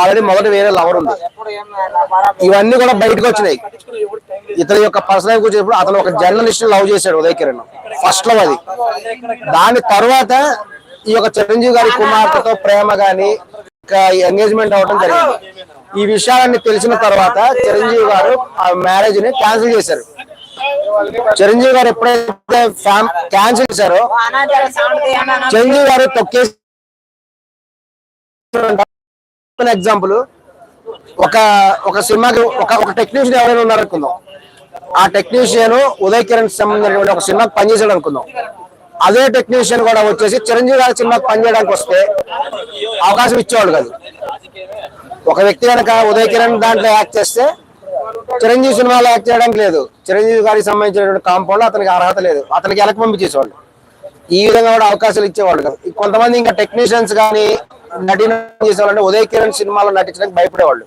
Already మొదటి వేరే lover ఉంది. ఇవన్నీ కూడా బయటకు వచ్చినాయి. ఇతని యొక్క పర్సనల్ గురించి అతను ఒక జర్నలిస్ట్ లవ్ చేశాడు ఉదయ్ కిరణ్. ఫస్ట్ లవ్ అది. దాని తర్వాత ఈ యొక్క చిరంజీవి గారి కుమార్తెతో ప్రేమ గాని ఇంకా ఎంగేజ్మెంట్ అవడం జరిగింది. ఈ విషయాలన్నీ తెలిసిన తర్వాత చిరంజీవి గారు ఆ మ్యారేజ్ని క్యాన్సిల్ చేశారు. చిరంజీవి గారు ఎప్పుడైతే క్యాన్సిల్ చేశారో చిరంజీవి గారు తొక్కేసి ఎగ్జాంపుల్ ఒక ఒక సినిమాకి ఒక ఒక టెక్నీషియన్ ఎవరైనా ఉన్నారనుకుందాం. ఆ టెక్నీషియన్ ఉదయ్ కిరణ్ సంబంధించినటువంటి ఒక సినిమాకి పనిచేసాడు అనుకుందాం అదే టెక్నీషియన్ కూడా వచ్చేసి చిరంజీవి గారి సినిమాకి పనిచేయడానికి వస్తే అవకాశం ఇచ్చేవాడు కాదు. ఒక వ్యక్తి కనుక ఉదయ్ కిరణ్ దాంట్లో యాక్ట్ చేస్తే చిరంజీవి సినిమాలో యాక్ట్ చేయడానికి లేదు. చిరంజీవి గారికి సంబంధించినటువంటి కాంపౌండ్ అతనికి అర్హత లేదు. అతనికి వెనక పంపించేసేవాళ్ళు ఈ విధంగా కూడా అవకాశాలు ఇచ్చేవాళ్ళు కాదు. కొంతమంది ఇంకా టెక్నీషియన్స్ కానీ నటీన చేసేవాళ్ళు ఉదయ్ కిరణ్ సినిమాలో నటించడానికి భయపడేవాళ్ళు.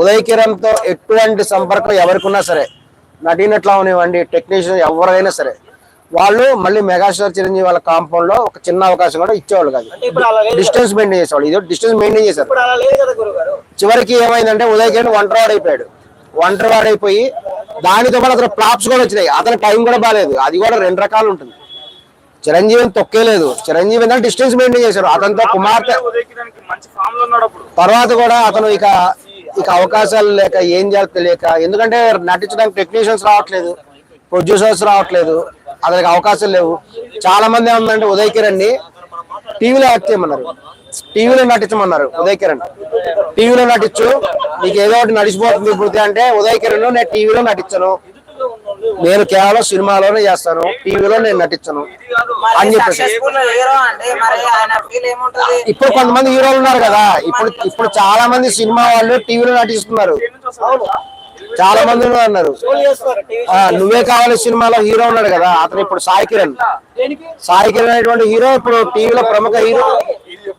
ఉదయ్ కిరణ్తో ఎటువంటి సంపర్కం ఎవరికి ఉన్నా సరే నటీనట్లా uniవ్వండి టెక్నీషియన్ ఎవరైనా సరే వాళ్ళు మళ్ళీ మెగాస్టార్ చిరంజీవి వాళ్ళ కాంపౌండ్లో ఒక చిన్న అవకాశం కూడా ఇచ్చేవాళ్ళు కాదు. డిస్టెన్స్ మెయింటైన్ చేసేవాళ్ళు. ఇది డిస్టెన్స్ మెయింటైన్ చేశారు. చివరికి ఏమైందంటే ఉదయ్ కిరణ్ ఒంటరివాడు అయిపోయాడు ఒంటరివాడు అయిపోయి దానితో పాటు అతను ఫ్లాప్స్ కూడా వచ్చినాయి. అతని టైం కూడా బాగాలేదు అది కూడా రెండు రకాలు ఉంటుంది. చిరంజీవిని తొక్కేలేదు. చిరంజీవి ఏంటంటే డిస్టెన్స్ మెయింటైన్ చేశారు. అతనితో కుమార్తె తర్వాత కూడా అతను ఇక ఇక అవకాశాలు లేక ఏం చేయాలో తెలియక ఎందుకంటే నటించడానికి టెక్నీషియన్స్ రావట్లేదు ప్రొడ్యూసర్స్ రావట్లేదు అతనికి అవకాశాలు లేవు. చాలా మంది ఏమందంటే ఉదయ్ కిరణ్ని టీవీలో యాక్ట్ చేయమన్నారు. టీవీలో నటించమన్నారు ఉదయ్ కిరణ్. టీవీలో నటించు నీకు ఏదో ఒకటి నడిచిపోతుంది ఇప్పుడు అంటే ఉదయ్ కిరణ్ నేను టీవీలో నటించను. నేను కేవలం సినిమాలోనే చేస్తాను టీవీలో నేను నటించను. అని చెప్పేసి. సక్సెస్ఫుల్ హీరో అండి మరి ఆయన ఫీల్ ఏముంటది? ఇప్పుడు కొంతమంది హీరోలు ఉన్నారు కదా ఇప్పుడు ఇప్పుడు చాలా మంది సినిమా వాళ్ళు టీవీలో నటిస్తున్నారు. చాలా మంది ఉన్నారు ఆ, నువ్వే కావాలి సినిమాలో హీరో ఉన్నాడు కదా అతను ఇప్పుడు సాయి కిరణ్. సాయి కిరణ్ అనేటువంటి హీరో ఇప్పుడు టీవీలో ప్రముఖ హీరో.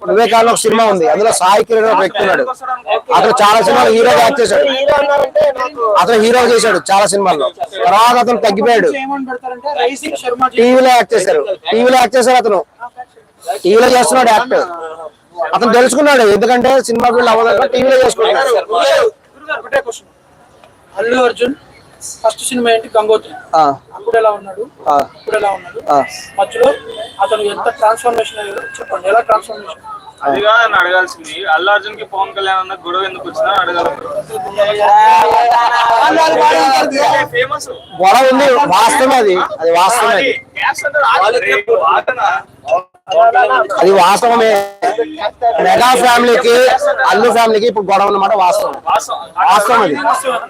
నువ్వే ఒక సినిమా ఉంది. అందులో సాయి కిరణ్ ఒక వ్యక్తి ఉన్నాడు. అతను చాలా సినిమాలు హీరోగా యాక్ట్ చేశాడు. అతను హీరో చేశాడు చాలా సినిమాల్లో. తర్వాత అతను తగ్గిపోయాడు. టీవీలో యాక్ట్ చేశారు. టీవీలో యాక్ట్ చేశారు అతను. టీవీలో చేస్తున్నాడు యాక్ట్. అతను తెలుసుకున్నాడు. ఎందుకంటే సినిమా ఫీల్డ్ అవ్వదు టీవీలో చేసుకుంటున్నాడు. అల్లు అర్జున్ ఫస్ట్ సినిమా ఏంటి? గంగోత్రి. ఆ, అప్పుడు ఎలా ఉన్నాడు? ఆ, ఇప్పుడు ఎలా ఉన్నాడు? ఆ. మధ్యలో అతను ఎంత ట్రాన్స్ఫర్మేషన్ అయ్యాడో చెప్పండి. ఎలా ట్రాన్స్ఫర్మేషన్ అది కాదని అడగాల్సింది. అల్లు అర్జున్కి పవన్ కళ్యాణ్ అన్న గొడవ ఎందుకు వచ్చినా అడగాలి. ఫేమస్. గొడవ ఉంది వాస్తవం అది. అది వాస్తవం అది వాస్తవమే. మెగా ఫ్యామిలీకి అల్లు ఫ్యామిలీకి ఇప్పుడు గొడవ అన్నమాట వాస్తవం. వాస్తవం అది.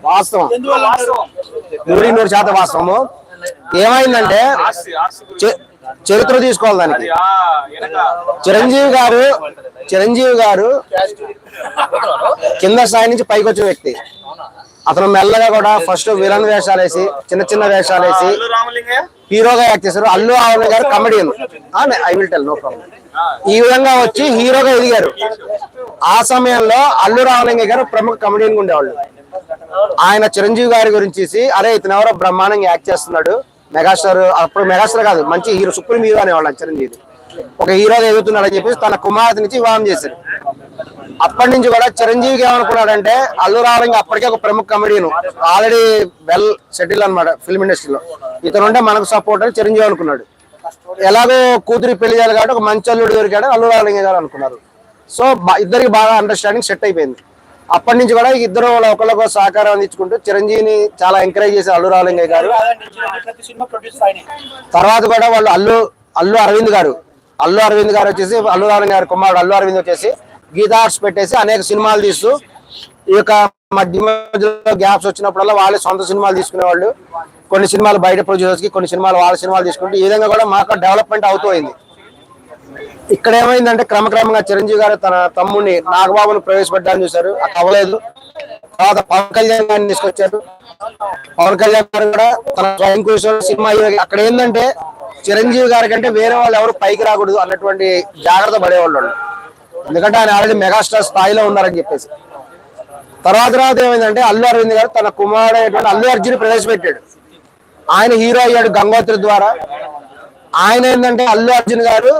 వాస్తవం. నూరి నూరు శాతం వాస్తవము. ఏమైందంటే చ- చరిత్ర తీసుకోవాలి దానికి. చిరంజీవి గారు చిరంజీవి గారు కింద స్థాయి నుంచి పైకి వచ్చిన వ్యక్తి. అతను మెల్లగా కూడా ఫస్ట్ విలన్ వేషాలు వేసి చిన్న చిన్న వేషాలు వేసి హీరోగా యాక్ట్ చేశారు. అల్లు ఆవుల గారు comedian I will tell no problem ఈ విధంగా వచ్చి హీరోగా ఎదిగారు. ఆ సమయంలో అల్లు రామలింగ గారు ప్రముఖ కమెడియన్ ఉండేవాళ్ళు. ఆయన చిరంజీవి గారి గురించి అరే ఇతను ఎవరో బ్రహ్మాండంగా యాక్ట్ చేస్తున్నాడు. మెగాస్టార్ అప్పుడు మెగాస్టార్ కాదు మంచి హీరో సుప్రీం హీరో అనేవాళ్ళు చిరంజీవి. ఒక హీరోగా ఎదుగుతున్నాడు అని చెప్పేసి తన కుమార్తె నుంచి వివాహం చేశారు. అప్పటి నుంచి కూడా చిరంజీవికి ఏమనుకున్నాడంటే అల్లు రామలింగ అప్పటికే ఒక ప్రముఖ కమెడియన్ ఆల్రెడీ వెల్ సెటిల్ అనమాట ఫిల్మ్ ఇండస్ట్రీలో ఇతను ఉంటే మనకు సపోర్ట్ అని చిరంజీవి అనుకున్నాడు. ఎలాగో కూతురి పెళ్ళి చేయాలి కాబట్టి ఒక మంచి అల్లుడు దొరికాడు అల్లు రామలింగ గారు అనుకున్నారు. సో ఇద్దరికి బాగా అండర్స్టాండింగ్ సెట్ అయిపోయింది. అప్పటి నుంచి కూడా ఇద్దరు ఒకళ్ళొక సహకారం అందించుకుంటూ చిరంజీవిని చాలా ఎంకరేజ్ చేశారు అల్లు రావలింగయ్య గారు. తర్వాత కూడా వాళ్ళు అల్లు అల్లు అరవింద్ గారు. అల్లు అరవింద్ గారు వచ్చేసి అల్లు రావలింగ్ గారు కుమారుడు అల్లు అరవింద్ వచ్చేసి గీతార్స్ ఆర్ట్స్ పెట్టేసి అనేక సినిమాలు తీస్తూ ఈ యొక్క మధ్య మధ్యలో గ్యాప్స్ వచ్చినప్పుడల్లా వాళ్ళే సొంత సినిమాలు తీసుకునేవాళ్ళు. కొన్ని సినిమాలు బయట ప్రొడ్యూసర్స్కి కొన్ని సినిమాలు వాళ్ళ సినిమాలు తీసుకుంటూ ఈ విధంగా కూడా మాకు డెవలప్మెంట్ అవుతూ అయింది ఇక్కడ ఏమైందంటే క్రమక్రమంగా చిరంజీవి గారు తన తమ్ముడిని నాగబాబును ప్రవేశపెట్టాలని చూశారు. అది అవ్వలేదు. తర్వాత పవన్ కళ్యాణ్ గారిని తీసుకొచ్చారు. పవన్ కళ్యాణ్ గారు కూడా తన స్వయం కృషి సినిమా అక్కడ ఏంటంటే చిరంజీవి గారి కంటే వేరే వాళ్ళు ఎవరు పైకి రాకూడదు అన్నటువంటి జాగ్రత్త పడేవాళ్ళు ఎందుకంటే ఆయన ఆల్రెడీ మెగాస్టార్ స్థాయిలో ఉన్నారని చెప్పేసి. తర్వాత తర్వాత ఏమైందంటే అల్లు అరవింద్ గారు తన కుమారుడు అయినటువంటి అల్లు అర్జున్ ప్రవేశపెట్టాడు. ఆయన హీరో అయ్యాడు గంగోత్రి ద్వారా. ఆయన ఏంటంటే అల్లు అర్జున్ గారు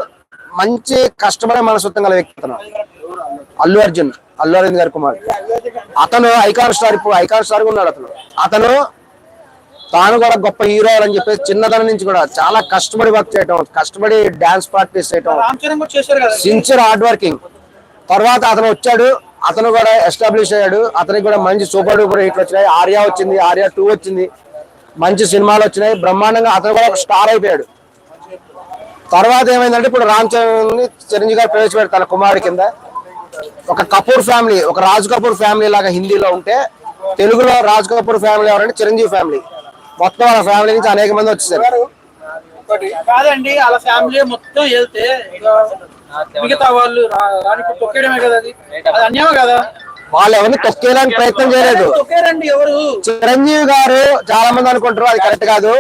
మంచి కష్టపడే మనస్తత్వం గల వ్యక్తి అతను. అల్లు అర్జున్ అల్లు అరవింద్ గారి కుమార్ అతను ఐకాన్ స్టార్ ఇప్పుడు ఐకాన్ స్టార్ ఉన్నాడు అతను. అతను తాను కూడా గొప్ప హీరో అని చెప్పేసి చిన్నతనం నుంచి కూడా చాలా కష్టపడి వర్క్ చేయటం కష్టపడి డాన్స్ ప్రాక్టీస్ చేయటం. Sincere hard working. తర్వాత అతను వచ్చాడు అతను కూడా ఎస్టాబ్లిష్ అయ్యాడు అతనికి కూడా మంచి సూపర్ డూపర్ హిట్లు వచ్చినాయి. ఆర్యా వచ్చింది ఆర్యా టూ వచ్చింది. మంచి సినిమాలు వచ్చినాయి. బ్రహ్మాండంగా అతను కూడా ఒక స్టార్ అయిపోయాడు. తర్వాత ఏమైందంటే ఇప్పుడు రామ్ చరణ్ చిరంజీవి గారు ప్రవేశపెట్టారు తన కుమారుడి కింద. ఒక కపూర్ ఫ్యామిలీ ఒక రాజ్ కపూర్ ఫ్యామిలీ లాగా హిందీలో ఉంటే తెలుగులో రాజ్ కపూర్ ఫ్యామిలీ ఎవరంటే చిరంజీవి ఫ్యామిలీ. మొత్తం వాళ్ళ ఫ్యామిలీ నుంచి అనేక మంది వచ్చేసారు. కాదండి వాళ్ళ ఫ్యామిలీ మొత్తం వెళ్తే మిగతా వాళ్ళు రానికి తొక్కేయడమే కదా అది? అది అన్యాయం కదా? వాళ్ళు ఎవరిని తొక్కేయడానికి ప్రయత్నం చేయలేదు. చిరంజీవి గారు చాలా మంది అనుకుంటారు అది కరెక్ట్ కాదు.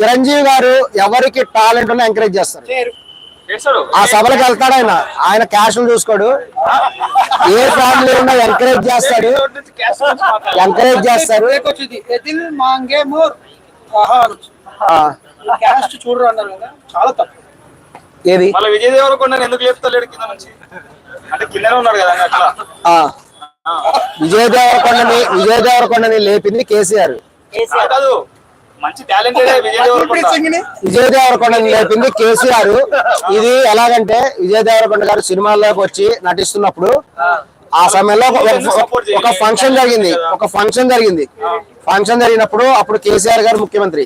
చిరంజీవి గారు ఎవరికి టాలెంట్ ఉన్నా ఎంకరేజ్ చేస్తారు. ఆ సభలకు వెళ్తాడు ఆయన. ఆయన క్యాష్ చూసుకోడు. ఏ ఫ్యామిలీ ఉన్నా ఎంకరేజ్ చేస్తాడు. ఎంకరేజ్ చేస్తారు. చూడరు అన్నారు కదా. చాలా తప్పు. ఏది? మళ్ళీ విజయ్ దేవరకొండ ఎందుకు లేపుతలేడు కింద నుంచి? అంటే కిందనే ఉన్నాడు కదా అట్లా. ఆ, విజయ్ దేవరకొండని విజయ్ దేవరకొండని లేపింది కేసీఆర్. కాదు, కాదు. మంచి టాలెంటెడ్ విజయ్ దేవరకొండ. లేపింది కేసీఆర్. ఇది ఎలాగంటే విజయ్ దేవరకొండ గారు సినిమాల్లోకి వచ్చి నటిస్తున్నప్పుడు ఆ. సమయంలో ఒక ఫంక్షన్ జరిగింది. ఒక ఫంక్షన్ జరిగింది. ఫంక్షన్ జరిగినప్పుడు అప్పుడు కేసీఆర్ గారు ముఖ్యమంత్రి.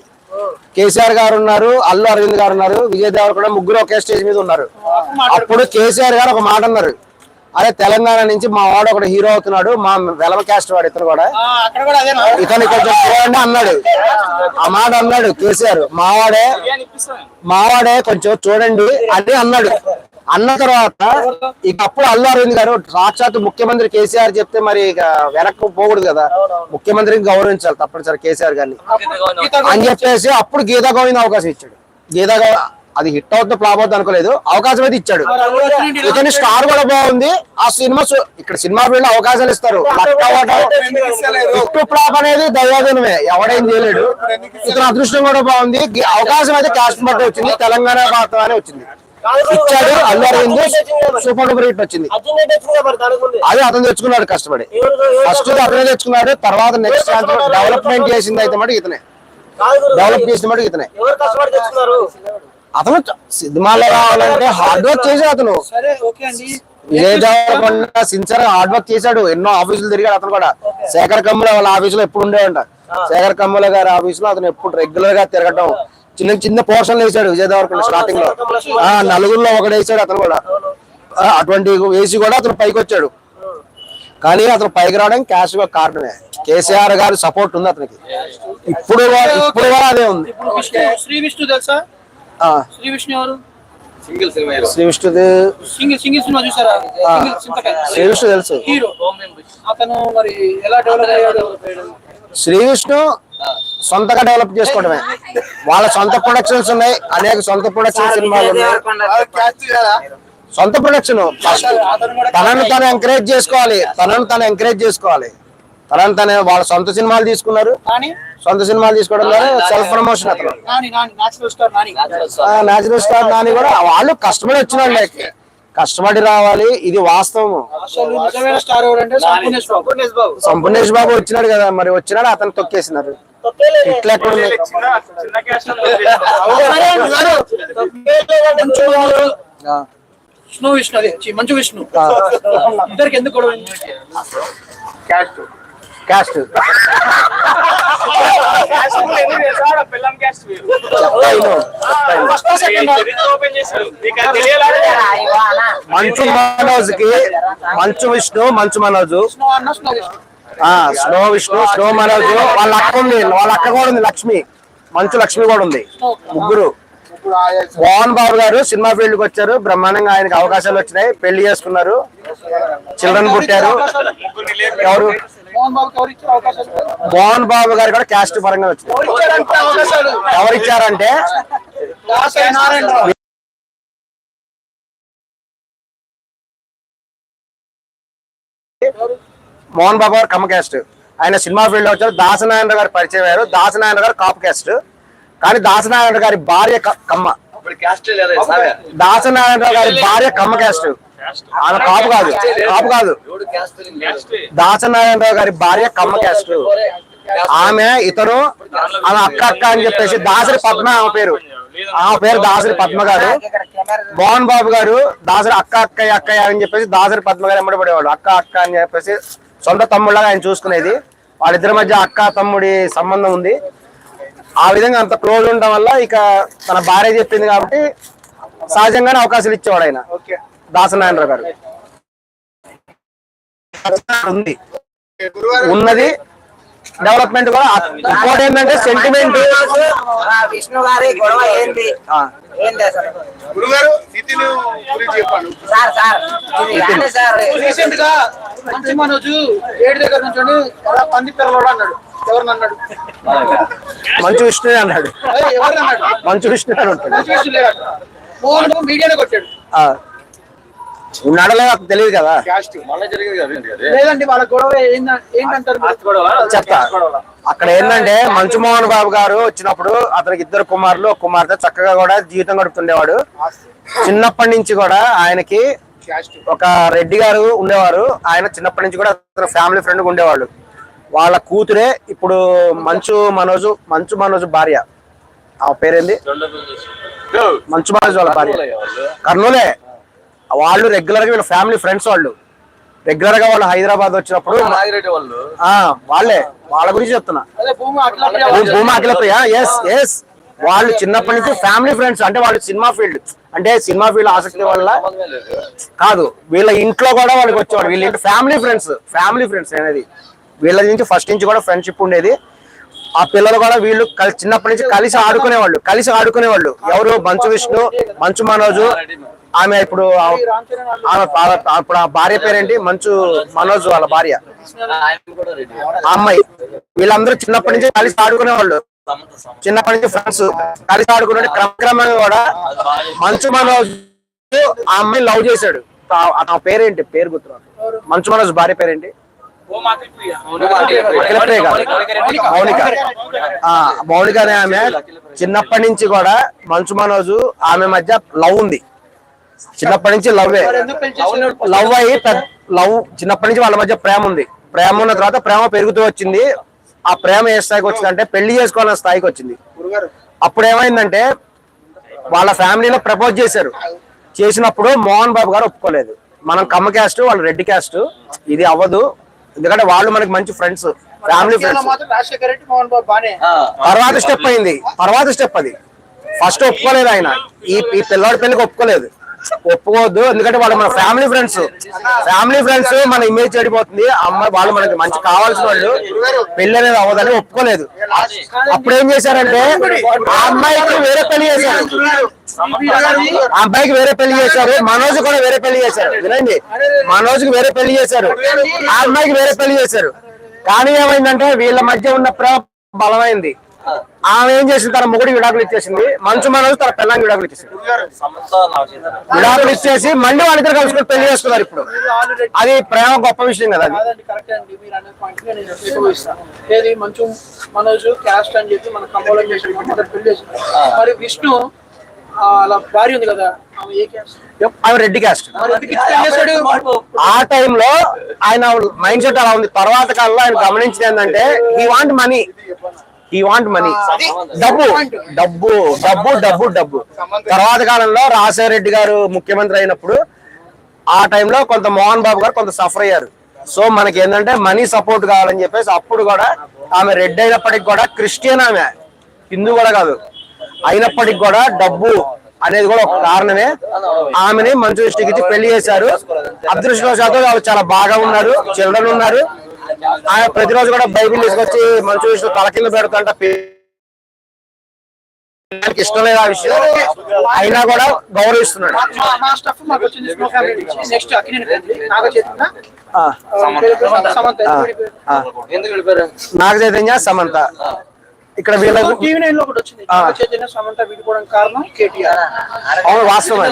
కేసీఆర్ గారు ఉన్నారు అల్లు అరవింద్ గారు ఉన్నారు విజయ్ దేవరకొండ ముగ్గురు ఒకే స్టేజ్ మీద ఉన్నారు. అప్పుడు కేసీఆర్ గారు ఒక మాట అన్నారు. అరే తెలంగాణ నుంచి మా వాడు ఒకడు హీరో అవుతున్నాడు మా వెలమ క్యాస్ట్ వాడు ఇతను కూడా. కూడా ఇతను కొంచెం చూడండి అన్నాడు. ఆ మాట అన్నాడు కేసీఆర్. మావాడే మావాడే కొంచెం చూడండి అని అన్నాడు. అన్న తర్వాత ఇక అప్పుడు అల్లు అరవింద్ గారు సాక్షాత్ ముఖ్యమంత్రి కేసీఆర్ చెప్తే మరి ఇక వెనక్కి పోకూడదు కదా. ముఖ్యమంత్రిని గౌరవించాలి తప్పనిసరి కేసీఆర్ గారిని. అని చెప్పేసి అప్పుడు గీతా గోవింద్ అవకాశం ఇచ్చాడు. గీతా గో అది హిట్ అవుతుంది ఫ్లాప్ అవుతుంది అనుకోలేదు. అవకాశం అయితే ఇచ్చాడు. ఇతని స్టార్ కూడా బాగుంది. ఆ సినిమా ఇక్కడ సినిమా ఫీల్డ్ అవకాశాలు ఇస్తారు. హిట్ ఫ్లాప్ అనేది దైవాధీనమే. ఎవడేం చేయలేడు. ఇతని అదృష్టం కూడా బాగుంది. గి- అవకాశం అయితే బట్టి వచ్చింది. తెలంగాణ అని వచ్చింది. ఇచ్చాడు Allu Aravind super duper hit వచ్చింది. అది అతను తెచ్చుకున్నాడు కష్టపడి. ఫస్ట్ అతనే తెచ్చుకున్నాడు తర్వాత నెక్స్ట్ డెవలప్మెంట్ చేసింది అయితే మటుకు ఇతనే. డెవలప్ చేసిన మటుకు ఇతనే. అతను సినిమాలో రావాలంటే హార్డ్ వర్క్ చేశాడు అతను. విజయ్ సిన్సియర్ హార్డ్ వర్క్ చేశాడు. ఎన్నో ఆఫీసులు తిరిగాడు అతను కూడా. శేఖర్ కమ్ముల వాళ్ళ ఆఫీసులో ఎప్పుడు ఉండేవంట శేఖర్ కమ్ముల గారి ఆఫీసులో అతను ఎప్పుడు రెగ్యులర్గా తిరగటం. చిన్న చిన్న పోర్షన్లు వేసాడు విజయ్ దేవరకొండ స్టార్టింగ్లో. ఆ నలుగురిలో ఒకటి వేసాడు అతను కూడా. అటువంటి వేసి కూడా అతను పైకి వచ్చాడు. కానీ అతను పైకి రావడానికి క్యాష్ కారణమే. కేసీఆర్ గారి సపోర్ట్ ఉంది అతనికి. ఇప్పుడు ఇప్పుడు కూడా అదే ఉంది. విష్ణు శ్రీ విష్ణు తెలుసా? ఆ, శ్రీ విష్ణు ఎవరు? శ్రీ విష్ణుది సింగిల్ సింగిల్ సినిమా చూసారా? శ్రీ విష్ణు తెలుసు. హీరో అతను మరి ఎలా డెవలప్ అయ్యాడు? శ్రీ విష్ణు సొంతగా డెవలప్ చేసుకోవడమే. వాళ్ళ సొంత ప్రొడక్షన్స్ ఉన్నాయి అనేక సొంత ప్రొడక్షన్ సినిమాలు ఉన్నాయి. సొంత ప్రొడక్షన్ తనను తను ఎంకరేజ్ చేసుకోవాలి తనను తను ఎంకరేజ్ చేసుకోవాలి. తనను తను వాళ్ళ సొంత సినిమాలు తీసుకున్నారు. నాని? సొంత సినిమాలు తీసుకోవడం ద్వారా సెల్ఫ్ ప్రమోషన్ అతను. Natural star Nani. కూడా వాళ్ళు కష్టపడి వచ్చిన వాళ్ళే. కష్టపడి రావాలి ఇది ఎవరంటే సంపూర్ణేష్ బాబు. వచ్చినాడు కదా మరి వచ్చినాడు అతను తొక్కేసినారు. ఇట్లా ఎక్కడ విష్ణు విష్ణు అదే. చి, మంచు విష్ణు. ఇద్దరికి ఎందుకు క్యాస్ట్ మంచు మనోజ్కి మంచు విష్ణు మంచు మనోజు. విష్ణు అన్న స్నో విష్ణు ఆ స్నో విష్ణు స్నో మనోజ్. వాళ్ళ అక్క ఉంది వాళ్ళ అక్క కూడా ఉంది లక్ష్మి. మంచు లక్ష్మి కూడా ఉంది. ముగ్గురు. మోహన్ బాబు గారు సినిమా ఫీల్డ్కి వచ్చారు. బ్రహ్మాండంగా ఆయనకి అవకాశాలు వచ్చినాయి. పెళ్ళి చేసుకున్నారు. చిల్డ్రన్ పుట్టారు. ఎవరు? మోహన్ బాబు గారు కూడా క్యాస్ట్ పరంగా వచ్చారు ఎవరిచ్చారంటే? ఎవరు ఇచ్చారంటే మోహన్ బాబు గారు కమ్మ క్యాస్ట్. ఆయన సినిమా ఫీల్డ్లో వచ్చారు. దాసనారాయణ గారు పరిచయం అయ్యారు. దాసనారాయణ గారు కాపు క్యాస్ట్. కానీ దాసనారాయణ గారి భార్య క- కమ్మ. దాసనారాయణరావు గారి భార్య కమ్మ క్యాస్ట్ ఆమె కాపు కాదు కాపు కాదు. దాసనారాయణరావు గారి భార్య కమ్మ క్యాస్ట్ ఆమె ఇతను ఆమె అక్క అక్క అని చెప్పేసి దాసరి పద్మ ఆమె పేరు. ఆమె పేరు దాసరి పద్మ గారు. మోహన్ బాబు గారు దాసరి అక్క అక్కయ్య అక్కయ్య అని చెప్పేసి దాసరి పద్మ గారు ఎమ్మడి పడేవాడు అక్క అక్క అని చెప్పేసి సొంత తమ్ముళ్ళగా ఆయన చూసుకునేది. వాళ్ళిద్దరి మధ్య అక్క తమ్ముడి సంబంధం ఉంది. ఆ విధంగా అంత క్లోజ్ ఉండడం వల్ల ఇక తన భార్య చెప్పింది కాబట్టి సహజంగానే అవకాశాలు ఇచ్చేవాడు ఆయన. ఓకే. దాసనారాయణరావు గారు. ఉంది. ఉన్నది. డెవలప్మెంట్ కూడా ఇంకోటి ఏంటంటే సెంటిమెంట్ ఆ. విష్ణు గారి గొడవ ఏంటి చెప్పాను సార్ సార్. ఇది అంటే సార్. రీసెంట్గా మంచి మనోజు ఏడు దగ్గర నుంచి పంది పిల్లలు అన్నాడు. ఎవరిని అన్నాడు. మంచు విష్ణు అన్నాడు అన్నాడు మంచు విష్ణు అని ఉంటాడు మీడియాలో కొట్టాడు ఆ. ఉన్నాడో లేదో నాకు తెలియదు కదా. లేదండి వాళ్ళ గొడవ ఏంటంటారు? చెప్తా. అక్కడ ఏంటంటే మంచు మోహన్ బాబు గారు వచ్చినప్పుడు అతనికి ఇద్దరు కుమారులు ఒక కుమార్తె చక్కగా కూడా జీవితం గడుపుతుండేవాడు. చిన్నప్పటి నుంచి కూడా ఆయనకి ఒక రెడ్డి గారు ఉండేవారు. ఆయన చిన్నప్పటి నుంచి కూడా అతను ఫ్యామిలీ ఫ్రెండ్ ఉండేవాళ్ళు. వాళ్ళ కూతురే ఇప్పుడు మంచు మనోజు మంచు మనోజు భార్య. ఆ పేరేంది? మంచు మనోజు వాళ్ళ భార్య. కర్నూలే. వాళ్ళు రెగ్యులర్గా వీళ్ళ ఫ్యామిలీ ఫ్రెండ్స్ వాళ్ళు. రెగ్యులర్గా వాళ్ళు హైదరాబాద్ వచ్చినప్పుడు ఆ వాళ్ళే. వాళ్ళ. గురించి చెప్తున్నా. భూమి అట్లా భూ- భూమా అఖిల ప్రియ ఎస్ ఎస్ వాళ్ళు చిన్నప్పటి నుంచి ఫ్యామిలీ ఫ్రెండ్స్ అంటే వాళ్ళు సినిమా ఫీల్డ్ అంటే సినిమా ఫీల్డ్ ఆసక్తి వల్ల కాదు. వీళ్ళ ఇంట్లో కూడా వాళ్ళకి వచ్చేవాడు వీళ్ళ ఇంటి ఫ్యామిలీ ఫ్రెండ్స్ ఫ్యామిలీ ఫ్రెండ్స్ అనేది. వీళ్ళ నుంచి ఫస్ట్ నుంచి కూడా ఫ్రెండ్షిప్ ఉండేది. ఆ పిల్లలు కూడా వీళ్ళు చిన్నప్పటి నుంచి కలిసి ఆడుకునేవాళ్ళు కలిసి ఆడుకునేవాళ్ళు. ఎవరు? మంచు విష్ణు మంచు మనోజు ఆమె ఇప్పుడు ఆమె ఆమె- ఇప్పుడు ఆ భార్య పేరేంటి? మంచు మనోజ్ వాళ్ళ భార్య. ఆ అమ్మాయి. వీళ్ళందరూ చిన్నప్పటి నుంచి కలిసి ఆడుకునేవాళ్ళు. చిన్నప్పటి నుంచి ఫ్రెండ్స్ కలిసి ఆడుకునే క్రమక్రమంగా కూడా మంచు మనోజ్ ఆ అమ్మాయి లవ్ చేశాడు. ఆ- పేరేంటి? పేరు గుర్తు మంచు మనోజ్ భార్య పేరేంటి? మౌనిక మౌనిక అనే ఆమె చిన్నప్పటి నుంచి కూడా మంచు మనోజు ఆమె మధ్య లవ్ ఉంది. చిన్నప్పటి నుంచి పెంచేస్తున్నాడు లవ్ అయ్యి లవ్ చిన్నప్పటి నుంచి వాళ్ళ మధ్య ప్రేమ ఉంది. ప్రేమ ఉన్న తర్వాత ప్రేమ పెరుగుతూ వచ్చింది. ఆ ప్రేమ ఏ స్థాయికి వచ్చిందంటే పెళ్ళి చేసుకోవాలన్న స్థాయికి వచ్చింది. అప్పుడు ఏమైందంటే వాళ్ళ ఫ్యామిలీలో ప్రపోజ్ చేశారు. చేసినప్పుడు మోహన్ బాబు గారు ఒప్పుకోలేదు. మనం కమ్మ క్యాస్ట్ వాళ్ళు రెడ్డి క్యాస్ట్. ఇది అవ్వదు. ఎందుకంటే వాళ్ళు మనకి మంచి ఫ్రెండ్స్ ఫ్యామిలీ ఫ్రెండ్స్ మాత్రం రాజశేఖర రెడ్డి మోహన్ బాబు బానే. తర్వాత స్టెప్ అయింది. తర్వాత స్టెప్ అది. ఫస్ట్ ఒప్పుకోలేదు ఆయన. ఈ ఈ పిల్లవాడి పెళ్ళికి ఒప్పుకోలేదు. ఒప్పుకోవద్దు ఎందుకంటే వాళ్ళు మన ఫ్యామిలీ ఫ్రెండ్స్ ఫ్యామిలీ ఫ్రెండ్స్ మన ఇమేజ్ చెడిపోతుంది. అమ్మాయి వాళ్ళు మనకి మంచి కావాల్సిన వాళ్ళు. పెళ్ళి అనేది అవ్వదని ఒప్పుకోలేదు. అప్పుడు ఏం చేశారంటే ఆ అమ్మాయికి వేరే పెళ్ళి చేశారు. ఆ అబ్బాయికి వేరే పెళ్ళి చేశారు. మనోజ్ కూడా వేరే పెళ్ళి చేశారు. వినండి. మనోజ్కి వేరే పెళ్ళి చేశారు. ఆ అమ్మాయికి వేరే పెళ్ళి చేశారు. కానీ ఏమైందంటే వీళ్ళ మధ్య ఉన్న ప్రేమ బలమైంది. ఆమె ఏం చేసింది? తన మొగుడి విడాకులు ఇచ్చేసింది. మంచు మనోజ్ తన పిల్లని విడాకులు ఇచ్చేసింది. విడాకులు ఇచ్చేసి మళ్ళీ వాళ్ళిద్దరు కలుసుకుని పెళ్ళి చేసుకున్నారు ఇప్పుడు. అది ప్రేమ గొప్ప విషయం కదా అది. మంచు మనోజ్ క్యాస్ట్ అని చెప్పి మన కంబోలం చేసి ఇద్దరు పెళ్ళి చేశారు మరి విష్ణు ఆ, అలా భార్య ఉంది కదా ఆమె క్యాస్ట్ రెడ్డి చేశాడు? ఆ టైంలో ఆయన మైండ్ సెట్ అలా ఉంది. తర్వాత కాలంలో ఆయన గమనించింది ఏంటంటే he want money he want money డబ్బు డబ్బు డబ్బు డబ్బు డబ్బు తర్వాత కాలంలో రాజశేఖర రెడ్డి గారు ముఖ్యమంత్రి అయినప్పుడు ఆ టైంలో కొంత మోహన్ బాబు గారు కొంత సఫర్ అయ్యారు. సో మనకి ఏంటంటే మనీ సపోర్ట్ కావాలని చెప్పేసి అప్పుడు కూడా ఆమె రెడ్ అయినప్పటికి కూడా క్రిస్టియన్ ఆమె. హిందూ కూడా కాదు. అయినప్పటికి కూడా డబ్బు అనేది కూడా ఒక కారణమే. ఆమెని మంచు దృష్టికి ఇచ్చి పెళ్ళి చేశారు. అదృష్టవశాత్తు వాళ్ళు చాలా బాగా ఉన్నారు చిల్డ్రన్ ఉన్నారు. ఆయన ప్రతిరోజు కూడా బైబిల్ తీసుకొచ్చి మంచు విష్ణు తల కింద పెడుతుంట ఇష్టం లేదు ఆ విషయం. అయినా కూడా గౌరవిస్తున్నాడు. నాగ చైతన్య. ఆ, సమంత. ఇక్కడ వీళ్ళకు టీవీ నైన్లో ఒకటి వచ్చింది. ఆ. నాగ చైతన్య సమంత విడిపోవడానికి కారణం కేటీఆర్. అవును వాస్తవం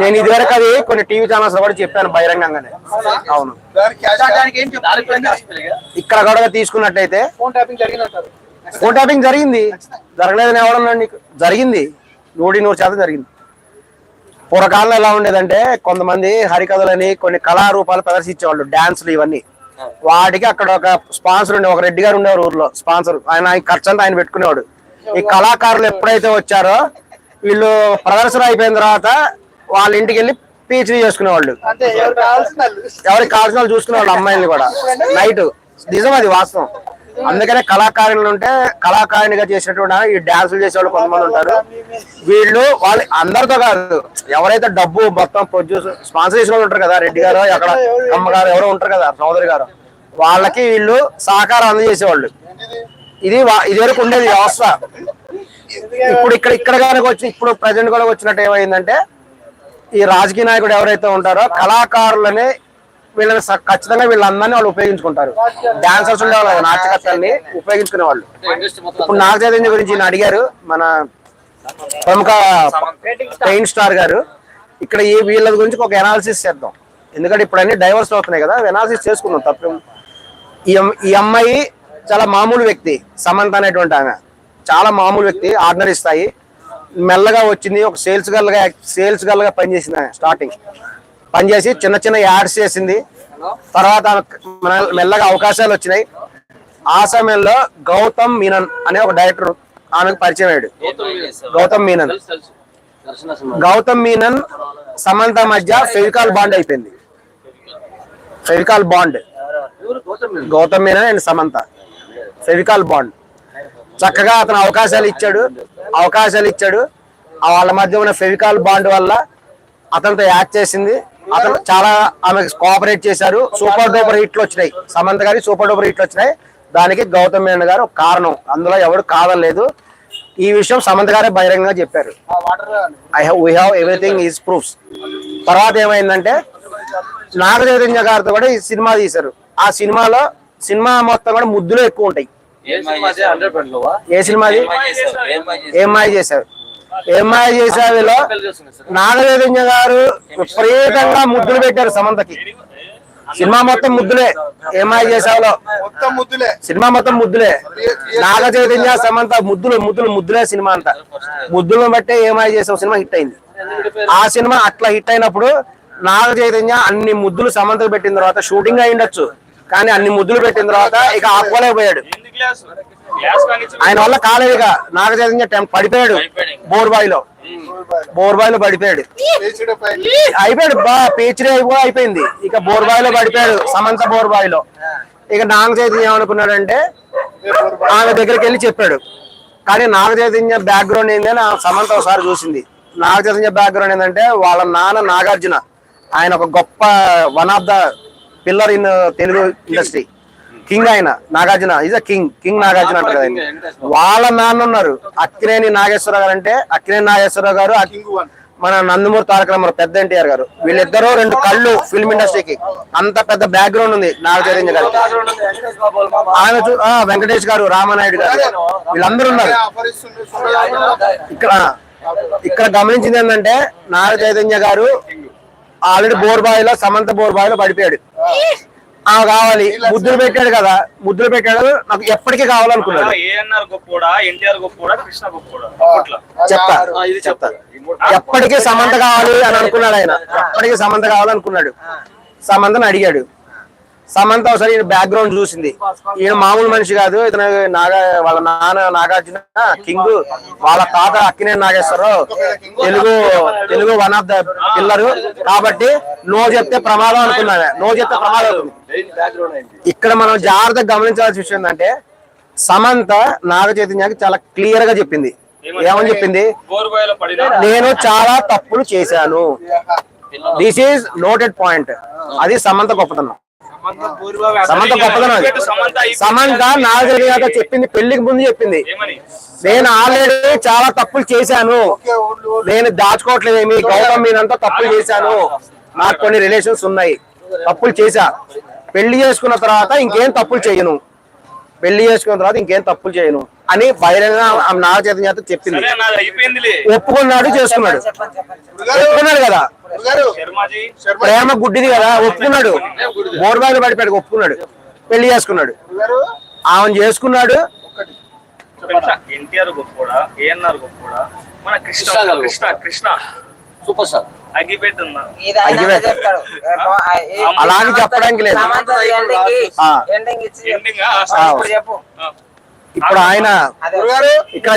నేను ఇదివరకు అది కొన్ని టీవీ ఛానల్స్ కూడా చెప్పాను బహిరంగంగానే. అవును. ఇక్కడ కూడా తీసుకున్నట్టయితే ఫోన్ ట్యాపింగ్ జరిగింది. జరగలేదని ఎవడన్నా నీకు జరిగింది. నూటి నూరు శాతం జరిగింది. పూర్వకాలంలో ఎలా ఉండేదంటే కొంతమంది హరికథలని కొన్ని కళారూపాలు ప్రదర్శించేవాళ్ళు డాన్సులు ఇవన్నీ. వాటికి అక్కడ ఒక స్పాన్సర్ ఉండే ఒక రెడ్డి గారు ఉండేవారు ఊర్లో స్పాన్సర్. ఆయన ఆయన ఖర్చు అంతా ఆయన పెట్టుకునేవాడు. ఈ కళాకారులు ఎప్పుడైతే వచ్చారో వీళ్ళు ప్రదర్శన అయిపోయిన తర్వాత వాళ్ళ ఇంటికి వెళ్ళి పీహెచ్డీ చేసుకునేవాళ్ళు. ఎవరికి కావాల్సిన వాళ్ళు చూసుకునేవాళ్ళు అమ్మాయిల్ని కూడా. నైట్ నిజం అది వాస్తవం. అందుకనే కళాకారులు ఉంటే కళాకారునిగా చేసినటువంటి ఈ డాన్సులు చేసేవాళ్ళు కొంతమంది ఉంటారు. వీళ్ళు వాళ్ళు అందరితో కాదు ఎవరైతే డబ్బు మొత్తం ప్రొడ్యూస్ స్పాన్సర్ చేసిన వాళ్ళు ఉంటారు కదా రెడ్డి గారు అక్కడ అమ్మగారు ఎవరో ఉంటారు కదా చౌదరి గారు. వాళ్ళకి వీళ్ళు సహకారం అందజేసేవాళ్ళు. ఇది ఇది వరకు ఉండేది వ్యవస్థ. ఇప్పుడు ఇక్కడ ఇక్కడ కనుక వచ్చి ఇప్పుడు ప్రజెంట్ కూడా వచ్చినట్టు ఏమైందంటే ఈ రాజకీయ నాయకుడు ఎవరైతే ఉంటారో కళాకారులని వీళ్ళని స- ఖచ్చితంగా వీళ్ళందరినీ వాళ్ళు ఉపయోగించుకుంటారు. డాన్సర్స్ ఉండేవాళ్ళు కదా, నాట్యకర్తల్ని ఉపయోగించుకునే వాళ్ళు. ఇప్పుడు నాగ చైతన్య గురించి ఈయన అడిగారు మన ప్రముఖ పెయిన్ స్టార్ గారు ఇక్కడ ఈ వీళ్ళ గురించి ఒక ఎనాలిసిస్ చేద్దాం. ఎందుకంటే ఇప్పుడు అన్ని డైవర్స్ అవుతున్నాయి కదా ఎనాలిసిస్ చేసుకుందాం తప్పు ఈ ఈ అమ్మాయి చాలా మామూలు వ్యక్తి సమంత అనేటువంటి ఆమె. చాలా మామూలు వ్యక్తి ఆర్డినరీ స్థాయి. మెల్లగా వచ్చింది. ఒక సేల్స్ గర్ల్గా సేల్స్ గర్ల్గా పనిచేసింది ఆమె స్టార్టింగ్ పనిచేసి చిన్న చిన్న యాడ్స్ చేసింది. తర్వాత మెల్లగా అవకాశాలు వచ్చినాయి. ఆ సమయంలో గౌతమ్ మీనన్ అనే ఒక డైరెక్టర్ ఆమెకు పరిచయం అయ్యాడు. గౌతమ్ మీనన్. గౌతమ్ మీనన్ సమంత మధ్య ఫెవికాల్ బాండ్ అయిపోయింది. Fevicol bond Gautham Menon and Samantha. Fevicol bond చక్కగా అతను అవకాశాలు ఇచ్చాడు. అవకాశాలు ఇచ్చాడు. వాళ్ళ మధ్య ఉన్న ఫెవికాల్ బాండ్ వల్ల అతనితో యాక్ట్ చేసింది. అతను చాలా ఆమె కోఆపరేట్ చేశారు. సూపర్ డూపర్ హిట్లు వచ్చినాయి. సమంత గారి సూపర్ డూపర్ హిట్లు వచ్చినాయి. దానికి గౌతమ్ మీనన్ గారు ఒక కారణం. అందులో ఎవరు కాదలేదు ఈ విషయం సమంత గారే బహిరంగంగా చెప్పారు. I have we have everything is proofs తర్వాత ఏమైందంటే నాగ చైతన్య గారితో కూడా ఈ సినిమా తీశారు. ఆ సినిమాలో సినిమా మొత్తం కూడా ముద్దులు ఎక్కువ ఉంటాయి. ఏ సినిమాది ఏమాయి చేశారు ఏమాయి చేసేవిలో నాగ చైతన్య గారు విపరీతంగా ముద్దులు పెట్టారు సమంతకి. సినిమా మొత్తం ముద్దులే. ఏమాయి చేసావులో మొత్తం ముద్దులే. సినిమా మొత్తం ముద్దులే. నాగ చైతన్య సమంత ముద్దులు ముద్దులు ముద్దులే సినిమా అంతా. ముద్దులను బట్టే ఏమాయి చేసావు సినిమా హిట్ అయింది. ఆ సినిమా అట్లా హిట్ అయినప్పుడు నాగ చైతన్య అన్ని ముద్దులు సమంతకు పెట్టిన తర్వాత షూటింగ్ అయి ఉండొచ్చు. కానీ అన్ని ముద్దులు పెట్టిన తర్వాత ఇక ఆపుకోలేకపోయాడు. ఆయన వల్ల కాలేదుగా. నాగ చైతన్య టెం- పడిపోయాడు. బోర్బాయిలో. బోర్బాయిలో పడిపోయాడు. అయిపోయాడు. బా పేచరీ అయిపో అయిపోయింది. ఇక బోర్బాయిలో పడిపోయాడు. సమంత బోర్బాయిలో. ఇక నాగ చైతన్య ఏమనుకున్నాడంటే ఆమె దగ్గరికి వెళ్ళి చెప్పాడు. కానీ నాగ చైతన్య బ్యాక్గ్రౌండ్ ఏంటని ఆ సమంత ఒకసారి చూసింది. నాగ చైతన్య బ్యాక్గ్రౌండ్ ఏంటంటే వాళ్ళ నాన్న నాగార్జున. ఆయన ఒక గొప్ప one of the pillar in Telugu industry king ఆయన Nagarjuna is a king king Nagarjuna అంటారు కదా. వాళ్ళ నాన్న ఉన్నారు. అక్కినేని నాగేశ్వరరావు గారు అంటే అక్కినేని నాగేశ్వరరావు గారు మన నందమూరి తారక రామారావు పెద్ద ఎన్టీఆర్ గారు. వీళ్ళిద్దరూ రెండు కళ్ళు ఫిల్మ్ ఇండస్ట్రీకి అంత పెద్ద బ్యాక్గ్రౌండ్ ఉంది నాగ చైతన్య గారు ఆయన వెంకటేష్ గారు రామానాయుడు గారు. వీళ్ళందరూ ఉన్నారు. ఇక్కడ ఇక్కడ గమనించింది ఏంటంటే నాగ చైతన్య గారు ఆల్రెడీ బోర్బాయిలో సమంత బోర్బాయిలో పడిపోయాడు. ఆ కావాలి. ముద్దులు పెట్టాడు కదా. ముద్దులు పెట్టాడు. నాకు ఎప్పటికీ కావాలనుకున్నాడు. ఏఎన్ఆర్ గొప్పోడా ఎన్టీఆర్ గొప్పోడా కృష్ణ గొప్పోడా చెప్తా చెప్తా ఎప్పటికీ సమంత కావాలి అని అనుకున్నాడు ఆయన. ఎప్పటికీ సమంత కావాలనుకున్నాడు. సమంతను అడిగాడు. సమంత ఒకసారి ఈయన బ్యాక్గ్రౌండ్ చూసింది. ఈయన మామూలు మనిషి కాదు. ఇతను నాగా వాళ్ళ నాన్న నాగార్జున కింగ్ వాళ్ళ తాత Akkineni Nageswararao Telugu Telugu one of the pillar కాబట్టి నో చెప్తే ప్రమాదం అనుకున్నాను. నో చెప్తే ప్రమాదం ఇక్కడ మనం జాగ్రత్తగా గమనించాల్సిన విషయం ఏంటంటే సమంత నాగ చైతన్యకి చాలా క్లియర్గా చెప్పింది. ఏమని చెప్పింది? నేను చాలా తప్పులు చేశాను. దిస్ ఈజ్ నోటెడ్ పాయింట్ అది సమంత గొప్పతనం. సమంత గొప్పతనం అది. సమంత నాగరికత చెప్పింది పెళ్ళికి ముందు చెప్పింది. ఏమని? నేను ఆల్రెడీ చాలా తప్పులు చేశాను. నేను దాచుకోవట్లేదు ఏమి గౌతమ్ మీనంతా తప్పులు చేశాను. నాకు కొన్ని రిలేషన్స్ ఉన్నాయి. తప్పులు చేశా. పెళ్ళి చేసుకున్న తర్వాత ఇంకేం తప్పులు చేయను. పెళ్ళి చేసుకున్న తర్వాత ఇంకేం తప్పులు చేయను అని బహిరంగ ఆమె నాగ చైతన్యత చెప్పింది. సరే ఒప్పుకున్నాడు చేసుకున్నాడు. ఒప్పుకున్నాడు కదా? ప్రేమ గుడ్డిది కదా ఒప్పుకున్నాడు. బోర్బాయిలు పడిపోయాడు ఒప్పుకున్నాడు. పెళ్ళి చేసుకున్నాడు. ఆమె చేసుకున్నాడు. ఎన్టీఆర్ గొప్పోడా ఏఎన్ఆర్ గొప్పోడా మన కృష్ణ కృష్ణ కృష్ణ సూపర్ స్టార్. అగ్గిపెట్ట. అలాగే చెప్పడానికి లేదు. ఎండింగ్ ఆ. ఎండింగ్ ఇచ్చి ఎండింగ్ ఇప్పుడు చెప్పు. ఇప్పుడు ఆయన ఇక్కడ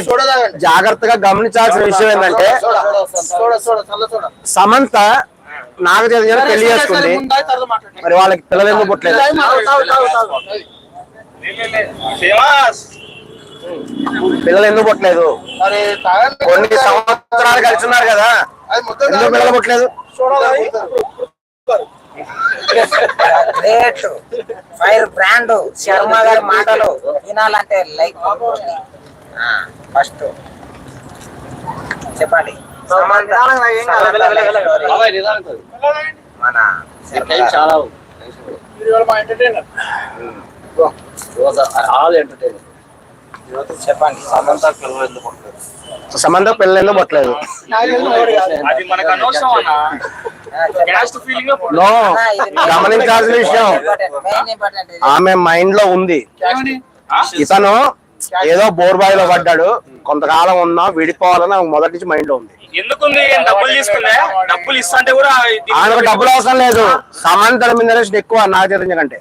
జాగ్రత్తగా గమనించాల్సిన విషయం ఏంటంటే సమంత నాగ చైతన్య పెళ్ళి చేసుకుంది మరి వాళ్ళకి పిల్లలు ఎందుకు పుట్టలేదు పిల్లలు ఎందుకు పుట్టలేదు? కొన్ని సంవత్సరాలు కలిసి ఉన్నారు కదా. ఎందుకు గ్రేట్ ఫైర్ బ్రాండ్ శర్మ గారి మాటలు వినాలంటే లైక్ ఫస్ట్ చెప్పండి. మన. చాలా ఆల్ ఎంటర్టైనర్ చెప్పండి. సమంత సమంత పిల్లలు ఎందుకు పుట్టలేదు నో గమనించాల్సిన విషయం. ఆమె మైండ్లో ఉంది. ఇతను ఏదో బోర్బాయిలో పడ్డాడు. కొంతకాలం ఉన్నా విడిపోవాలని మొదటి నుంచి మైండ్లో ఉంది. ఎందుకుంది? డబ్బులు తీసుకుందే డబ్బులు ఇస్తా కూడా ఆమెకు డబ్బులు అవసరం లేదు. సమంత రెమ్యునరేషన్ ఎక్కువ నాగ చైతన్య కంటే.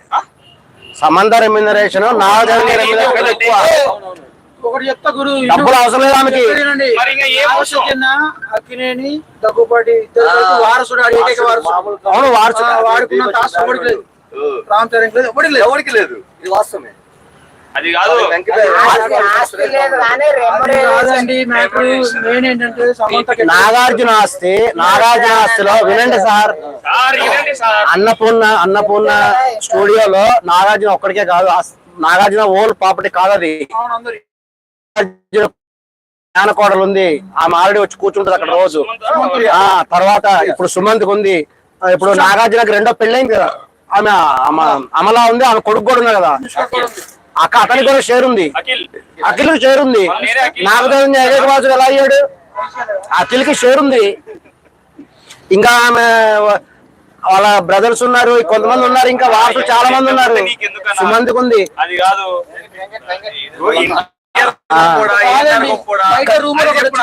సమంత రెమ్యునరేషన్ నాగ చైతన్య రెమ్యునరేషన్ ఎక్కువ. ఒకటి చెప్తా గురు డబ్బులు అవసరం లేదు ఆమెకి. అక్కినేని వారసుడు ఏకైక వారసుడు వాడుకున్న రామ్ చరణ్ ఎవరికి లేదు? ఎవరికి లేదు? ఇది వాస్తవమే. అది కాదు. నాగార్జున ఆస్తి నాగార్జున ఆస్తిలో వినండి సార్. సార్ ఇదండి సార్. అన్నపూర్ణ అన్నపూర్ణ స్టూడియోలో నాగార్జున ఒక్కడికే కాదు నాగార్జున ఓల్ ప్రాపర్టీ కాదు అది. జ్ఞానకోడలు ఉంది ఆమె ఆల్రెడీ వచ్చి కూర్చుంటది అక్కడ రోజు. ఆ తర్వాత ఇప్పుడు సుమంత్ ఉంది. ఇప్పుడు నాగార్జునకి రెండో పెళ్ళైంది కదా. ఆమె అమలా ఉంది ఆమె కొడుకు కూడా ఉన్నా కదా. అక్క అతనికి కూడా షేర్ ఉంది. అఖిల్. షేర్ ఉంది. అఖిల్. నాగచైతన్య ఏకైక వాసుడు ఎలా అయ్యాడు. అఖిల్కి షేర్ ఉంది. ఇంకా ఆమె వాళ్ళ బ్రదర్స్ ఉన్నారు కొంతమంది ఉన్నారు ఇంకా వారసులు చాలా మంది ఉన్నారు? సుమంత్కి ఉంది. అది కాదు.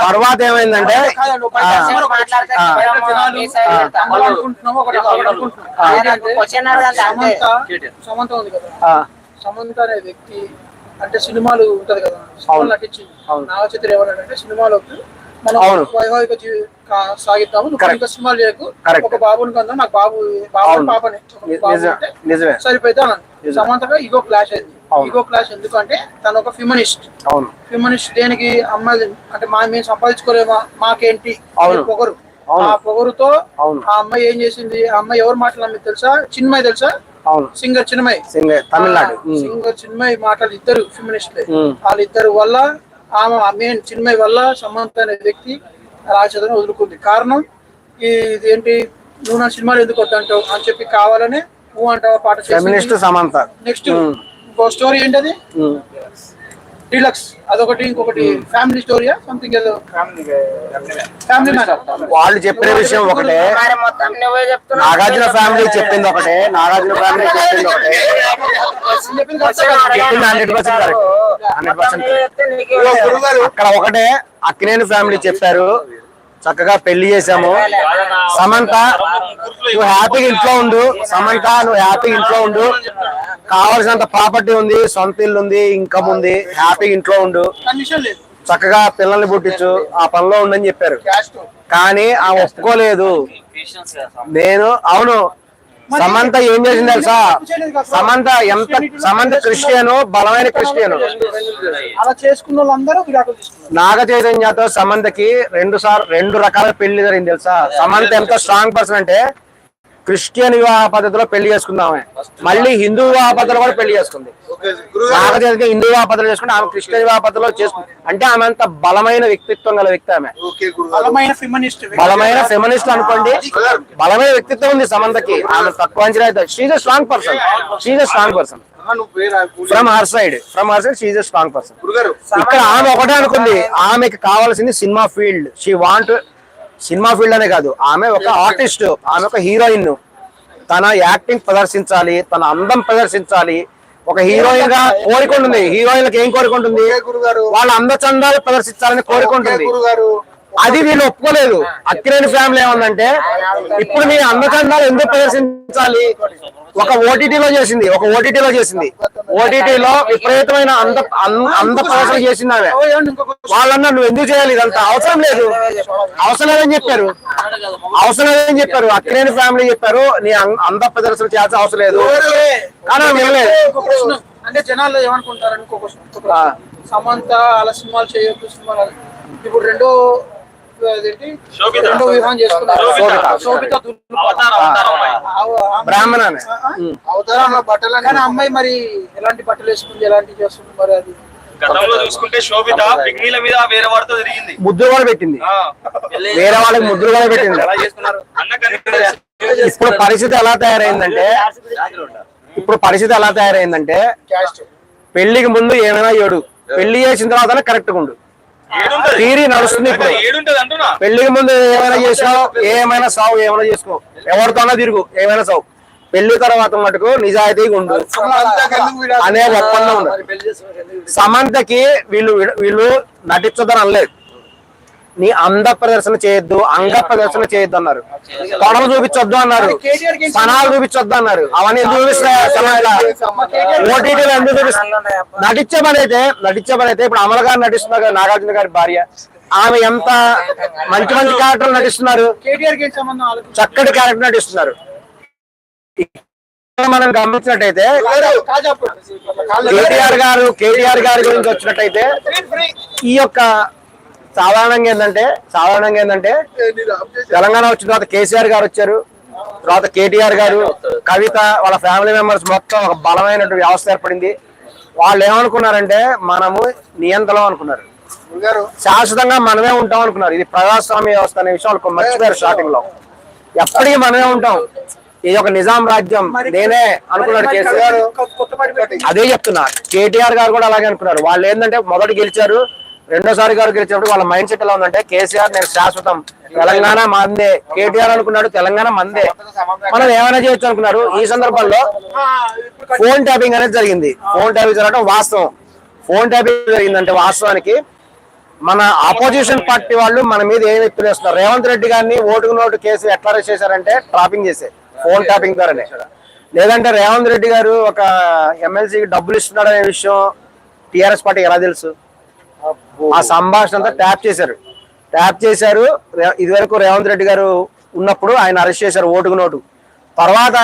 తర్వాత ఏమైందంటే సమంత సమంత కదా అనే వ్యక్తి అంటే సినిమాలు ఉంటది కదా సినిమాలు నటించింది అవును. నాగ చిత్ర ఏమన్నాడంటే సినిమాలోకి మనం. వైవాహిక సాగిద్దాము. ఇంకా సినిమాలు చేయకు Correct. ఒక బాబుని కన్నా నాకు బాబు బాబు. పాపని సరిపోతే అన్నాను. సమంతగా ఈగో క్లాష్ అయింది. ఈగో క్లాష్ ఎందుకంటే తను ఒక ఫిమనిస్ట్ అవును ఫిమనిస్ట్ దేనికి అమ్మాయి అంటే మా మేము సంపాదించుకోలేమా మాకేంటి పొగరు. ఆ పొగరుతో. ఆ అమ్మాయి ఏం చేసింది ఆ అమ్మాయి ఎవరు మాటలు మీకు తెలుసా చిన్మయ్ తెలుసా అవును. సింగర్ చిన్మయ్. సింగ తమిళనాడు. సింగర్ చిన్మయ్ మాటలు ఇద్దరు ఫిమనిస్ట్లే ఉమ్. వాళ్ళిద్దరు వల్ల ఆమె మెయిన్ చిన్మయ్ వల్ల సమంత అనే వ్యక్తి రాజచంద్రన్ వదులుకుంది. కారణం ఈ ఇది ఏంటి నువ్వు నా సినిమాలు ఎందుకు వద్దంటావు? అని చెప్పి కావాలనే నువ్వు అంటావా పాట సమంత. నెక్స్ట్ స్టోరీ ఏంటది. డిలక్స్ అదొకటి ఇంకొకటి ఫ్యామిలీ స్టోరీయా సంథింగ్ ఏదో. ఫ్యామిలీ వాళ్ళు చెప్పిన విషయం ఒకటే. మరి మొత్తం నువ్వే చెప్తున్నావు. నాగార్జున ఫ్యామిలీ చెప్పింది ఒకటే. నాగార్జున ఫ్యామిలీ చెప్పింది ఒకటే. చెప్పింది hundred percent correct. Hundred percent అక్కడ ఒకటే అక్కినేని ఫ్యామిలీ చెప్పారు. చక్కగా పెళ్ళి చేసాము సమంత నువ్వు హ్యాపీగా ఇంట్లో ఉండు. సమంత నువ్వు హ్యాపీగా ఇంట్లో ఉండు. కావలసినంత ప్రాపర్టీ ఉంది సొంత ఇల్లు ఉంది ఇన్కమ్ ఉంది. హ్యాపీగా ఇంట్లో ఉండు. చక్కగా పిల్లల్ని పుట్టించు. ఆ పనిలో ఉండని చెప్పారు. కానీ ఆ ఒప్పుకోలేదు. నేను అవును సమంత ఏం చేసింది తెలుసా? సమంత ఎంత సమంత క్రిస్టియను బలమైన క్రిస్టియను. అలా చేసుకున్న వాళ్ళందరూ నాగ చైతన్యతో సమంతకి రెండు సార్ రెండు రకాల పెళ్ళి జరిగింది తెలుసా? సమంత ఎంత స్ట్రాంగ్ పర్సన్ అంటే క్రిస్టియన్ వివాహ పద్ధతిలో పెళ్ళి చేసుకుందామే. మళ్ళీ హిందూ వివాహ పద్ధతిలో కూడా పెళ్ళి చేసుకుంది. ఓకే గురుగారు. నాగ చైతన్య హిందూ వివాహ పద్ధతిలో చేసుకుంటే ఆమె క్రిస్టియన్ వివాహ పద్ధతిలో చేసుకుంది అంటే ఆమె అంత బలమైన వ్యక్తిత్వం గల వ్యక్తి ఆమె. ఓకే గురుగారు. బలమైన ఫిమనిస్ట్ అనుకోండి. బలమైన వ్యక్తిత్వం ఉంది సమంతకి. ఆమె తక్కువ అంచనా she's a strong person she's a strong person from her side from her side she's strong person గురుగారు. ఇక్కడ ఆమె ఒకటే అనుకుంది. ఆమెకి కావాల్సింది cinema field she want cinema field అనే కాదు. ఆమె ఒక ఆర్టిస్ట్ ఆమె ఒక హీరోయిన్. తన యాక్టింగ్ ప్రదర్శించాలి తన అందం ప్రదర్శించాలి. ఒక హీరోయిన్గా కోరుకుంటుంది. హీరోయిన్లకు ఏం కోరుకుంటుంది? వాళ్ళ అందచందాలు ప్రదర్శించాలని కోరుకుంటుంది. గురుగారు. అది వీళ్ళు ఒప్పుకోలేదు. అక్కినేని ఫ్యామిలీ ఏమందంటే ఇప్పుడు మీ అందచందాలు ఎందుకు ప్రదర్శించాలి? ఒక ఓటీటీలో చేసింది ఒక ఓటీటీలో చేసింది. ఓటీటీలో విపరీతమైన అంద అంద ప్రదర్శన చేసింది ఆమె వాళ్ళన్నా నువ్వు ఎందుకు చేయాలి ఇదంతా? అవసరం లేదు. అవసరం లేదని చెప్పారు. అవసరం లేదని చెప్పారు. అక్కినేని ఫ్యామిలీ చెప్పారు నీ అంద ప్రదర్శన చేయాల్సిన అవసరం లేదు. కానీ వినలేదు. అంటే జనాలు ఏమనుకుంటారు? ఇంకో క్వశ్చన్ ఆ. సమంత అలా సినిమాలు చేయొద్దు సినిమాలు. ఇప్పుడు రెండో అదేంటి. రెండో వివాహం చేసుకున్నారు. బ్రాహ్మణ. అవతారంలో బట్టలు కానీ అమ్మాయి మరి ఎలాంటి బట్టలు వేసుకుంది ఎలాంటి చేస్తుంది మరి అది? గతంలో చూసుకుంటే శోభిత పిగ్మీల మీద వేరే వాడితో తిరిగింది. ముద్దులు కూడా పెట్టింది. ఆ. వేరే వాళ్ళకి ముద్దులు కూడా పెట్టింది. ఇప్పుడు పరిస్థితి ఎలా తయారైందంటే ఇప్పుడు పరిస్థితి ఎలా తయారైందంటే పెళ్ళికి ముందు ఏమైనా ఏడు. పెళ్ళి చేసిన తర్వాత కరెక్ట్ ఉండు. థీరీ నడుస్తుంది పెళ్ళికి ముందు ఏమైనా చేసావు ఏమైనా సావు ఏమైనా చేసుకో. ఎవరితోనా తిరుగు ఏమైనా సావు. పెళ్ళి తర్వాత మటుకు నిజాయితీగా ఉండు. అనే ఒప్పందం ఉంది. సమంతకి వీళ్ళు వీళ్ళు నటించదని అనలేదు. నీ అంద ప్రదర్శన చేయొద్దు అంగ ప్రదర్శన చేయొద్దు అన్నారు. తొడలు చూపించొద్దు అన్నారు. స్థనాలు చూపించొద్దు అన్నారు. అవన్నీ చూపిస్తాయి ఓటీటీలో ఎందుకు నటించే పని అయితే నటించే పని అయితే ఇప్పుడు అమల గారు నటిస్తున్నారు కదా నాగార్జున గారి భార్య. ఆమె ఎంత మంచి మంచి క్యారెక్టర్లు నటిస్తున్నారు. చక్కటి క్యారెక్టర్ నటిస్తున్నారు. మనం గమనించినట్టయితే కేటీఆర్ గారు కేటీఆర్ గారి గురించి వచ్చినట్టయితే ఈ యొక్క సాధారణంగా ఏంటంటే సాధారణంగా ఏంటంటే తెలంగాణ వచ్చిన తర్వాత కేసీఆర్ గారు వచ్చారు. తర్వాత కేటీఆర్ గారు కవిత వాళ్ళ ఫ్యామిలీ మెంబర్స్ మొత్తం ఒక బలమైనటువంటి వ్యవస్థ ఏర్పడింది. వాళ్ళు ఏమనుకున్నారంటే మనము నియంత్రణ అనుకున్నారు. గురుగారు శాశ్వతంగా మనమే ఉంటాం అనుకున్నారు. ఇది ప్రజాస్వామ్య వ్యవస్థ అనే విషయం వాళ్ళు మర్చిపోయారు స్టార్టింగ్లో. ఎప్పటికీ మనమే ఉంటాం. ఇది ఒక నిజాం రాజ్యం. నేనే అనుకున్నాడు కేసీఆర్. అదే చెప్తున్నా. కేటీఆర్ గారు కూడా అలాగే అనుకున్నారు. వాళ్ళు ఏంటంటే మొదటి గెలిచారు. రెండోసారి గారు గెలిచినప్పుడు వాళ్ళ మైండ్ సెట్ ఎలా ఉందంటే కేసీఆర్ నేను శాశ్వతం తెలంగాణ మందే. కేటీఆర్ అనుకున్నాడు తెలంగాణ మందే. మనం ఏమైనా చేయొచ్చు అనుకున్నారు ఈ సందర్భంలో ఫోన్ ట్యాపింగ్ అనేది జరిగింది. ఫోన్ ట్యాపింగ్ జరగడం వాస్తవం. ఫోన్ ట్యాపింగ్ జరిగిందంటే వాస్తవానికి మన ఆపోజిషన్ పార్టీ వాళ్ళు మన మీద ఏం ఎత్తులేస్తున్నారు రేవంత్ రెడ్డి గారిని ఓటుకు నోటు కేసు ఎట్లా అరెస్ట్ చేశారంటే ట్రాపింగ్ చేసే ఫోన్ ట్యాపింగ్ ద్వారానే. లేదంటే రేవంత్ రెడ్డి గారు ఒక ఎమ్మెల్సీకి డబ్బులు ఇస్తున్నాడు అనే విషయం టిఆర్ఎస్ పార్టీ ఎలా తెలుసు? ఆ సంభాషణ అంతా ట్యాప్ చేశారు. ట్యాప్ చేశారు. ఇదివరకు రేవంత్ రెడ్డి గారు ఉన్నప్పుడు ఆయన అరెస్ట్ చేశారు ఓటుకు నోటు. తర్వాత ఆయన